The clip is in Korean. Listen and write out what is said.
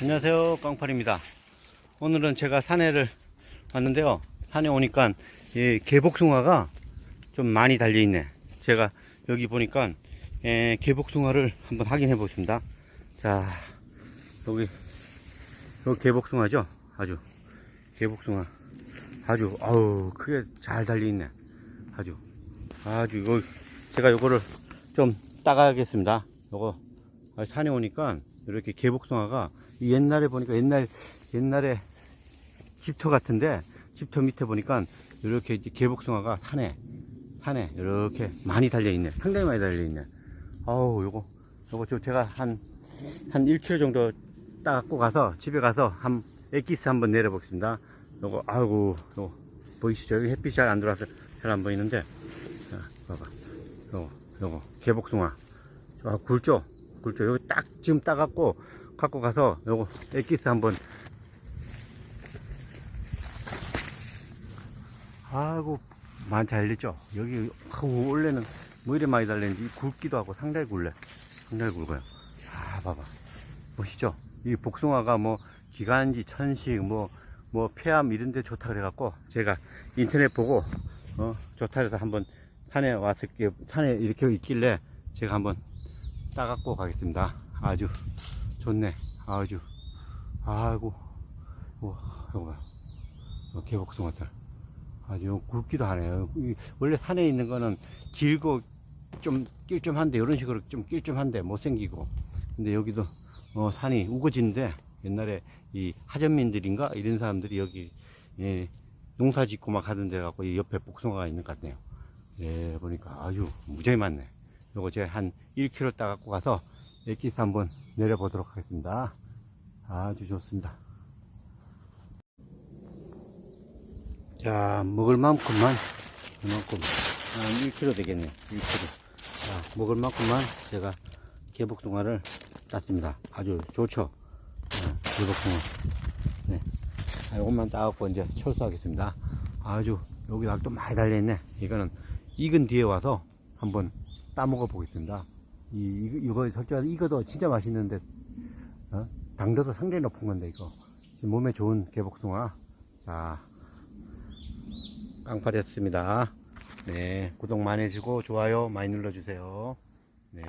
안녕하세요. 깡팔입니다. 오늘은 제가 산에를 왔는데요. 산에 오니까 이 개복숭아가 좀 많이 달려있네. 제가 여기 보니까 에, 개복숭아를 한번 확인해 보겠습니다. 자 여기 요 개복숭아죠? 아주 개복숭아. 아주 아우 크게 잘 달려있네. 아주 아주 이거 제가 요거를 좀 따가야겠습니다. 요거 아, 산에 오니까 이렇게 개복숭아가 이 옛날에 보니까 옛날 옛날에 집터 같은데 집터 밑에 보니까 이렇게 개복숭아가 산에 산에 이렇게 많이 달려 있네. 상당히 많이 달려 있네. 아우 요거 요거 저 제가 한한 1kg 정도 따갖고 가서 집에 가서 한 엑기스 한번 내려 보겠습니다. 요거 아이고 요거 보이시죠? 여기 햇빛이 잘 안 들어와서 잘 안 보이는데. 자 봐봐. 요거 요거 개복숭아. 아 굵죠 굵죠 여기 딱 지금 따갖고 갖고 가서 요거 엑기스 한번. 아이고 많이 달렸죠? 여기 아우, 원래는 뭐 이래 많이 달렸는지 굵기도 하고 상당히 굵네. 상당히 굵어요. 아 봐봐. 보시죠? 이 복숭아가 뭐 기관지 천식 뭐뭐 폐암 이런 데 좋다 그래 갖고 제가 인터넷 보고 어 좋다 그래서 한번 산에 왔을 게 산에 이렇게 있길래 제가 한번 따갖고 가겠습니다. 아주 좋네. 아주. 아이고. 우와 이거 봐. 어, 개복숭아들 아주 굵기도 하네요. 이 원래 산에 있는 거는 길고 좀 낄좀한데 이런 식으로 좀 낄좀한데 못생기고. 근데 여기도 어, 산이 우거진데 옛날에 이 하전민들인가? 이런 사람들이 여기 예, 농사 짓고 막 하던 데 갖고 이 옆에 복숭아가 있는 것 같네요. 예 보니까 아주 무지하게 많네 요거 제가 한 1kg 따갖고 가서 엑기스 한번 내려보도록 하겠습니다. 아주 좋습니다. 자 먹을 만큼만 이만큼. 한 1kg 되겠네요. 1kg 자 먹을 만큼만 제가 개복숭아를 땄습니다. 아주 좋죠? 네, 개복숭아 네. 자, 요것만 따갖고 이제 철수하겠습니다. 아주 여기 낙도 많이 달려있네. 이거는 익은 뒤에 와서 한번 따먹어 보겠습니다. 이, 이거, 이거 솔직히 익어도 진짜 맛있는데 어? 당도도 상당히 높은 건데 이거. 몸에 좋은 개복숭아. 자 깡팔이었습니다. 네 구독 많이 해주고 좋아요 많이 눌러주세요. 네